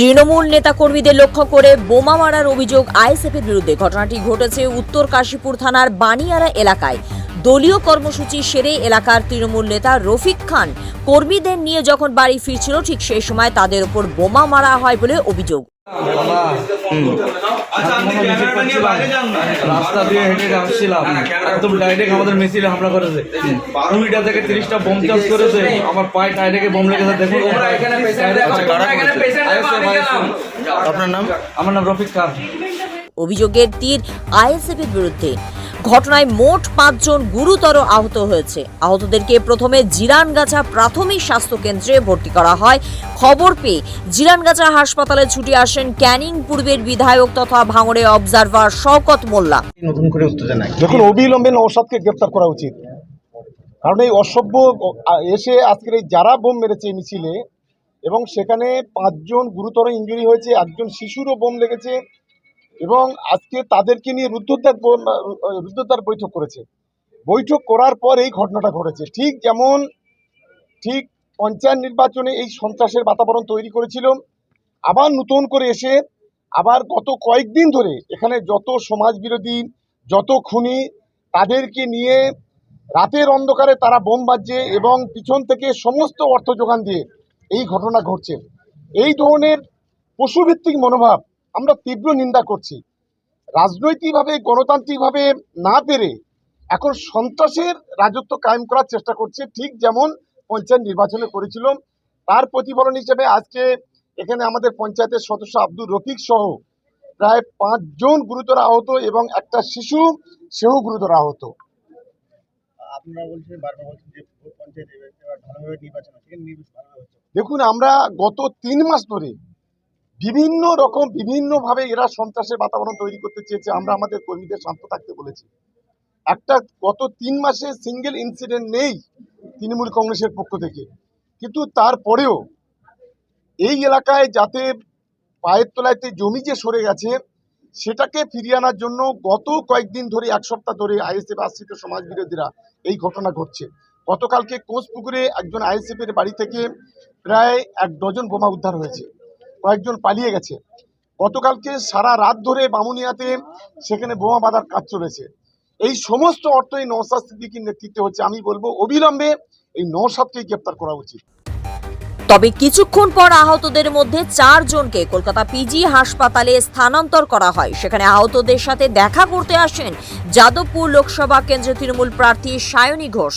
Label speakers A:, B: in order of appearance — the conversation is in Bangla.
A: তৃণমূল নেতাকর্মীদের লক্ষ্য করে বোমা মারার অভিযোগ আইএসএফের বিরুদ্ধে। ঘটনাটি ঘটেছে উত্তর কাশীপুর থানার বানিয়ারা এলাকায়। দলীয় কর্মসূচি সেরে এলাকার তৃণমূল নেতা রফিক খান কর্মীদের নিয়ে যখন বাড়ি ফিরছিল, ঠিক সেই সময় তাদের উপর বোমা মারা হয় বলে অভিযোগ।
B: রাস্তা দিয়ে হেঁটে আসছিলাম একদম ডাইরেক্ট আমাদের মিছিলে হামলা করেছে। বারো মিটার থেকে তিরিশটা বোম চাষ করেছে। আমার পায়ে ডাইরেক্টে বোম লেগেছে দেখুন।
C: আচ্ছা।
B: আপনার নাম আমার নাম রফিক খান
A: অভিযোগের তীর আইএসএফ এর বিরুদ্ধে। ঘটনায় মোট পাঁচজন গুরুতর আহত হয়েছে। আহতদেরকে প্রথমে জিরানগাছা প্রাথমিক স্বাস্থ্য কেন্দ্রে ভর্তি করা হয়। খবর পেয়ে জিরানগাছা হাসপাতালে ছুটে আসেন ক্যানিং পূর্বের বিধায়ক তথা ভাঙড়ে অবজারভার শওকত মোল্লা।
D: নতুন করে উত্তেজনা
E: দেখুন অবিলম্বে নৌসাদকে গ্রেপ্তার করা উচিত। কারণ এই অসভ্য এসে আজকের এই যারা বোম মেরেছে মিছিলে এবং সেখানে পাঁচজন গুরুতর ইঞ্জুরি হয়েছে একজন শিশুরও বোম লেগেছে এবং আজকে তাদেরকে নিয়ে রুদ্ধদ্বার রুদ্ধদ্বার বৈঠক করেছে। বৈঠক করার পর এই ঘটনাটা ঘটেছে। ঠিক যেমন, ঠিক পঞ্চায়েত নির্বাচনে এই সন্ত্রাসের বাতাবরণ তৈরি করেছিল। আবার নতুন করে এসে আবার গত কয়েকদিন ধরে এখানে যত সমাজ বিরোধী যত খুনি, তাদেরকে নিয়ে রাতের অন্ধকারে তারা বোম বাজছে এবং পিছন থেকে সমস্ত অর্থ যোগান দিয়ে এই ঘটনা ঘটছে। এই ধরনের পশুভিত্তিক মনোভাব আমরা তীব্র নিন্দা করছি। রাজনৈতিকভাবে গণতান্ত্রিকভাবে না পেরে এখন সন্ত্রাসের রাজত্ব কায়েম করার চেষ্টা করছে ঠিক যেমন পঞ্চায়েত নির্বাচনে করেছিল। তার প্রতিফলন হিসেবে আজকে এখানে আমাদের পঞ্চায়েতের সদস্য আব্দুর রফিক সহ প্রায় পাঁচজন গুরুতর আহত এবং একটা শিশু সেও গুরুতর আহত। দেখুন আমরা গত তিন মাস ধরে বিভিন্ন রকম, বিভিন্নভাবে এরা সন্ত্রাসের বাতাবরণ তৈরি করতে চেয়েছে। আমরা আমাদের কর্মীদের শান্ত থাকতে বলেছি। একটা গত তিন মাসে সিঙ্গেল ইনসিডেন্ট নেই তৃণমূল কংগ্রেসের পক্ষ থেকে। কিন্তু তারপরেও এই এলাকায় যাতে পায়ের তলাইতে জমি যে সরে গেছে, সেটাকে ফিরিয়ে আনার জন্য গত কয়েকদিন ধরে, এক সপ্তাহ ধরে আইএসএফ আশ্রিত সমাজ বিরোধীরা এই ঘটনা ঘটছে। গতকালকে কোচপুকুরে একজন আইএসএফ এর বাড়ি থেকে প্রায় এক ডজন বোমা উদ্ধার হয়েছে। কয়েকজন পালিয়ে গেছে। গতকালকে সারা রাত ধরে বামুনিয়াতে সেখানে বোমা বাঁধার কাজ চলেছে। এই সমস্ত অর্থ এই নৌসাদ সিদ্দিকির নেতৃত্বে হচ্ছে। আমি বলব, অবিলম্বে এই নৌসাদকেই গ্রেপ্তার করা উচিত।
A: তবে কিছুক্ষণ পর আহতদের মধ্যে চারজনকে কলকাতা পিজি হাসপাতালে স্থানান্তর করা হয়। সেখানে আহতদের সাথে দেখা করতে আসেন যাদবপুর লোকসভা কেন্দ্রের তৃণমূল প্রার্থী সায়নী ঘোষ।